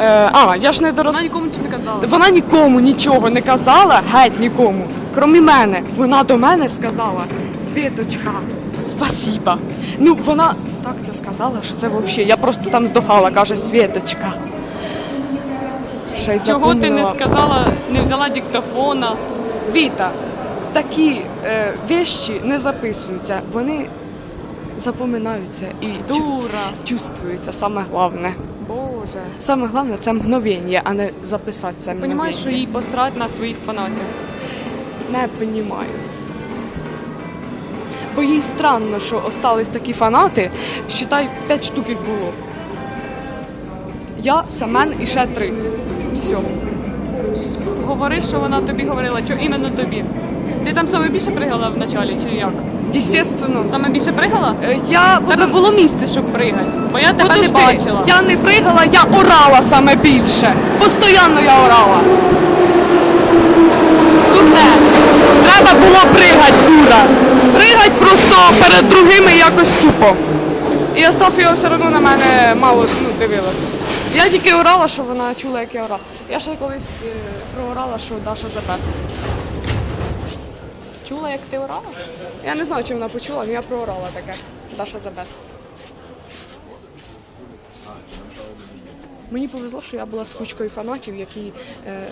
Е, а, я ж не дорос... Вона нікому нічого не казала. Вона нікому нічого не казала, геть нікому. Крім мене. Вона до мене сказала: Світочка, спасіба. Ну, вона так це сказала, що це взагалі. Я просто там здохала, каже Світочка. Чого ти не сказала, не взяла диктофона? Віта, такі е, вещі не записуються, вони запоминаються і Дура. чувствуються, саме головне. Боже. Саме головне це мгновення, а не записати це мгновення. Понімаєш, що їй посрать на своїх фанатів. Не понімаю. Бо їй странно, що остались такі фанати. Считай, п'ять штук їх було. Я, Семен і ще три. Все. Говори, що вона тобі говорила, що іменно тобі. Ти там саме більше пригала в началі, чи як? Естественно. Саме більше пригала? Е, Я тебе було місце, щоб пригати. Бо я тебе Подожди, не бачила. Я не пригала, я орала саме більше. Постоянно я орала. Дурне. Треба було пригать, дура. Пригать просто перед другими якось тупо. І Астафія все одно на мене мало ну, дивилась. Я тільки орала, що вона чула, як я орала. Я ще колись е, проорала, що Даша за пест. Чула, як ти орала? Я не знаю, чи вона почула, але я проорала таке. Даша за пест. Мені повезло, що я була з кучкою фанатів, які е,